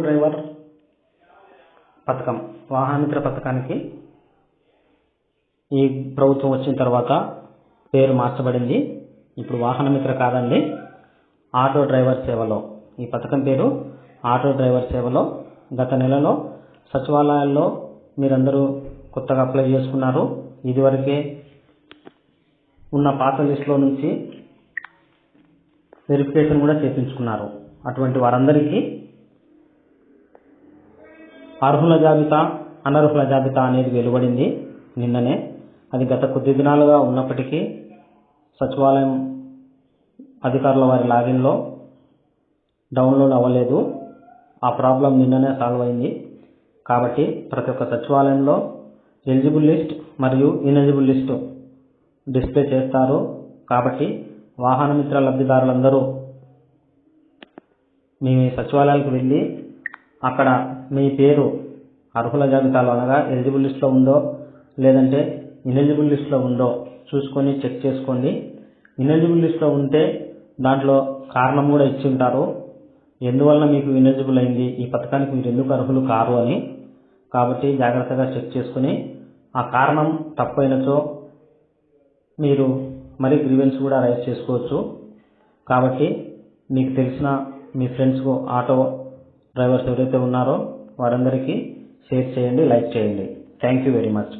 Driver పథకం వాహనమిత్ర పథకానికి ఈ ప్రభుత్వం వచ్చిన తర్వాత పేరు మార్చబడింది. ఇప్పుడు వాహనమిత్ర కాదండి ఆటో డ్రైవర్ సేవలో. ఈ పథకం పేరు ఆటో డ్రైవర్ సేవలో. గత నెలలో సచివాలయాల్లో మీరందరూ కొత్తగా అప్లై చేసుకున్నారు. ఇదివరకే ఉన్న పాత లిస్టులో నుంచి వెరిఫికేషన్ కూడా చేయించుకున్నారు అటువంటి వారందరికీ అర్హుల జాబితా అనర్హుల జాబితా అనేది వెలువడింది నిన్ననే. అది గత కొద్ది దినాలుగా ఉన్నప్పటికీ సచివాలయం అధికారుల వారి లాగిన్లో డౌన్లోడ్ అవ్వలేదు. ఆ ప్రాబ్లం నిన్ననే సాల్వ్ అయింది. కాబట్టి ప్రతి ఒక్క సచివాలయంలో ఎలిజిబుల్ లిస్ట్ మరియు ఇనెలిజిబుల్ లిస్టు డిస్ప్లే చేస్తారు. కాబట్టి వాహనమిత్ర లబ్ధిదారులందరూ మీ సచివాలయాలకు వెళ్ళి అక్కడ మీ పేరు అర్హుల జాబితాలో అనగా ఎలిజిబుల్ లిస్ట్లో ఉందో లేదంటే ఇనెలిజిబుల్ లిస్ట్లో ఉందో చూసుకొని చెక్ చేసుకోండి. ఇనెలిజిబుల్ లిస్ట్లో ఉంటే దాంట్లో కారణం కూడా ఇచ్చి ఉంటారు. ఎందువలన మీకు ఇనెలిజిబుల్ అయింది? ఈ పథకానికి మీరు ఎందుకు అర్హులు కారు అని. కాబట్టి జాగ్రత్తగా చెక్ చేసుకుని ఆ కారణం తప్పైనచో మీరు మరి గ్రీవెన్స్ కూడా రైజ్ చేసుకోవచ్చు. కాబట్టి మీకు తెలిసిన మీ ఫ్రెండ్స్కు ఆటో డ్రైవర్స్ ఎవరైతే ఉన్నారో వారందరికీ షేర్ చేయండి లైక్ చేయండి. Thank you very much